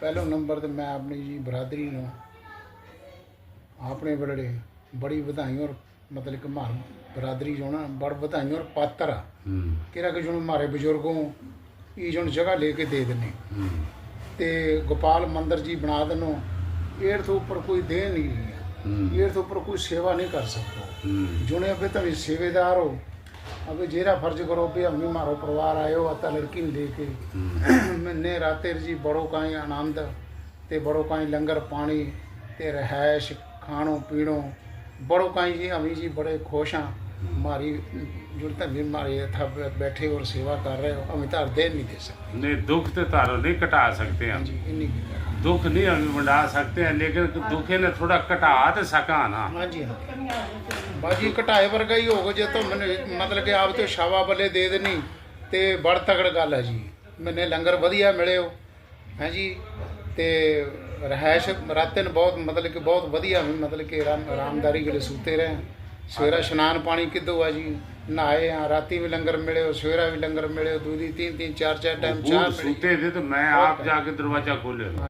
ਪਹਿਲੇ ਨੰਬਰ ਤੇ ਮੈਂ ਆਪਣੀ ਜੀ ਬਰਾਦਰੀ ਨੂੰ ਆਪਣੇ ਬੜੇ ਬੜੀ ਵਧਾਈ ਔਰ ਮਤਲਬ ਕਿ ਮਾਰ ਬਰਾਦਰੀ ਜੋਣਾ ਬੜ ਵਧਾਈ ਔਰ ਪਾਤਰ ਆ। ਕਿਹੜਾ ਕਿ ਜਿਹਨੂੰ ਮਾਰੇ ਬਜ਼ੁਰਗੋਂ ਇਹ ਜਣ ਜਗ੍ਹਾ ਲੈ ਕੇ ਦੇ ਦਿੰਨੇ ਤੇ ਗੋਪਾਲ ਮੰਦਰ ਜੀ ਬਣਾ ਦਿੰਨੋ ਇਹਰ ਤੋਂ ਉੱਪਰ ਕੋਈ ਦੇ ਨਹੀਂ ਇਹਰ ਤੋਂ ਉੱਪਰ ਕੋਈ ਸੇਵਾ ਨਹੀਂ ਕਰ ਸਕਦਾ। ਜੁਣੇ ਵੀ ਤੁਸੀਂ ਸੇਵੇਦਾਰ ਹੋ। હવે જેરા ફર્જ કરો ભી અમી મારો પરિવાર આવ્યો હતા લડકીને દે કે ને રાતેરજી બડો કાંઈ આનંદ તે બડો કાંઈ લંગર પાણી તે રહાયશ ખાણો પીણો બડો કાંઈ જી અમી જી બડે ખુશ હા हमारी जो धरने हमारे हथा बैठे और सेवा कर रहे हो हमें धर दे नहीं दे सकते नहीं दुख तो तारो नहीं कटा सकते हम जी इन्नी दुख नहीं हम मंडा सकते हैं लेकिन दुख ने थोड़ा घटा तो सका ना हाँ ਬਾਜੀ ਘਟਾਏ ਵਰਗਾ ਹੀ ਹੋਗਾ ਜੇ ਤਾਂ ਮਤਲਬ ਕਿ ਆਪ ਤੇ ਸ਼ਾਵਾ ਬੱਲੇ ਦੇ ਦੇਣੀ ਤੇ ਬੜ ਤਗੜ ਗੱਲ ਹੈ ਜੀ। ਮੈਨੇ ਲੰਗਰ ਵਧੀਆ ਮਿਲਿਓ ਹੈ ਜੀ? ਤੇ ਰਹਿائش ਰਾਤੇ ਨੂੰ ਬਹੁਤ ਮਤਲਬ ਕਿ ਬਹੁਤ ਵਧੀਆ ਮਤਲਬ ਕਿ ਆਰਾਮ- ਆਰਾਮਦਾਰੀ ਜਿਹੜੇ ਸੂਤੇ ਰਹੇ। ਸਵੇਰਾ ਇਸ਼ਨਾਨ ਪਾਣੀ ਕਿੱਦੋਂ ਆ ਜੀ? ਨਹਾਏ ਆ ਰਾਤੀ ਵੀ ਲੰਗਰ ਮਿਲਿਓ ਸਵੇਰਾ ਵੀ ਲੰਗਰ ਮਿਲਿਓ ਦੂਜੀ ਤਿੰਨ ਤਿੰਨ ਚਾਰ ਚਾਰ ਟਾਈਮ ਚਾਹ ਮਿਲੀ ਸੂਤੇ ਦੇ ਤੇ ਮੈਂ ਆਪ ਜਾ ਕੇ ਦਰਵਾਜ਼ਾ ਖੋਲਿਆ